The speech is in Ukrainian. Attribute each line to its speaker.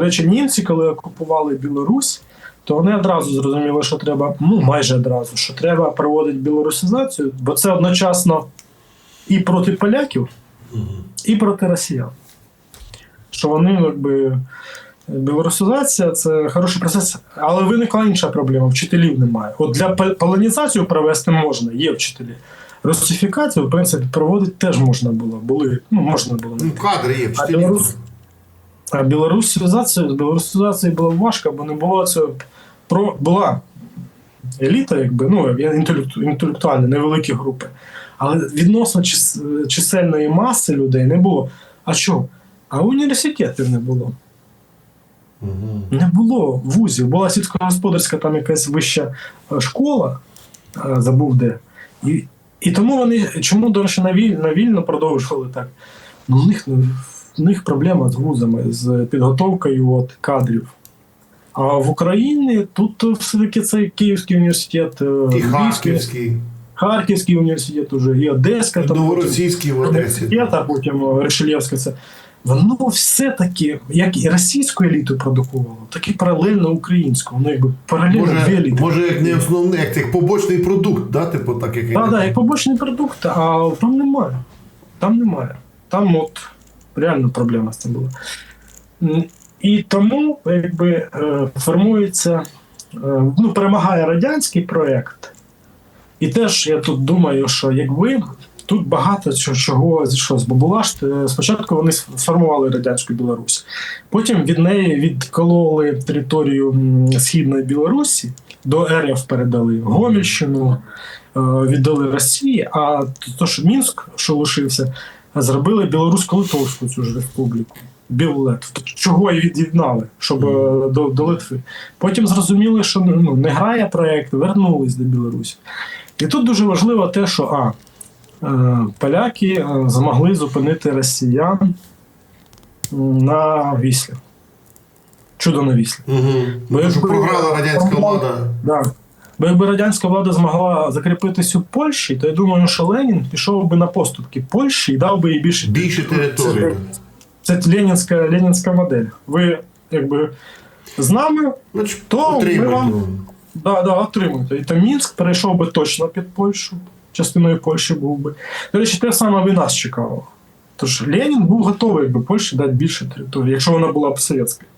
Speaker 1: До речі, німці, коли окупували Білорусь, то вони одразу зрозуміли, що треба, ну майже одразу, що треба проводити білорусизацію, бо це одночасно і проти поляків, і проти росіян. Що вони, якби. Білорусизація це хороший процес, але виникла інша проблема: вчителів немає. От для пол- полонізацію провести можна, є вчителі. Русифікацію, в принципі, проводити теж можна було. Були, ну, можна було.
Speaker 2: Ну, кадри є,
Speaker 1: А
Speaker 2: вчителі.
Speaker 1: білорус- А білорусизація, з білорусизацією було важко, бо не було цього про була еліта, якби ну інтелекту, інтелектуальна, невеликі групи. Але відносно чисельної маси людей не було. А що? А університетів не було.
Speaker 2: Мгм.
Speaker 1: Не було вузів. Була сільськогосподарська там якась вища е, школа, е, забув де. І, і тому вони чому, до речі, навіль, навільно продовжували так. Ну, у них, в них проблема з вузами, з підготовкою от, кадрів. А в Україні тут все-таки це Київський університет, е,
Speaker 2: І Харківський,
Speaker 1: Харківський університет уже, і Одеська, там
Speaker 2: Новоросійський в Одесі.
Speaker 1: університет, а потім е, Решелєвська. Це воно все-таки, як і російську еліту продукувало, так і паралельно українську. Воно якби паралельно дві
Speaker 2: Може,
Speaker 1: еліти.
Speaker 2: може, як не основний, як як побочний продукт, да, типу, так як
Speaker 1: Так, так, як побочний продукт, а там немає. Там немає. Там от реально проблема з цим була. І тому якби е, формується, е, ну, перемагає радянський проєкт. І теж я тут думаю, що якби тут багато чого-. Бо була ж е, спочатку вони сформували радянську Білорусь, потім від неї відкололи територію Східної Білорусі, до РФ передали Гомельщину, віддали Росії, а то, що Мінськ, що лишився, зробили білорусько-литовську цю ж республіку. Біллет. Чого і від'єднали, щоб е, до, до Литви. Потім зрозуміли, що ну, не грає проект, вернулись до Білорусі. І тут дуже важливо те, що а, е, поляки е, змогли зупинити росіян на Віслі. Чудо на Віслі.
Speaker 2: Угу.
Speaker 1: Бо якби-
Speaker 2: програла радянська влада.
Speaker 1: Да. Бо якби радянська влада змогла закріпитись у Польщі, то я думаю, що Ленін пішов би на поступки Польщі і дав би їй більше
Speaker 2: Більше території.
Speaker 1: Це, це ленінська, ленінська модель. Ви якби з нами,
Speaker 2: Значить,
Speaker 1: То ми вам- да, да, отримуєте. І то Мінськ перейшов би точно під Польщу, частиною Польщі був би. До речі, те саме би нас чекало. Тож Ленін був готовий якби Польщі дати більше території, якщо вона була б совєтською.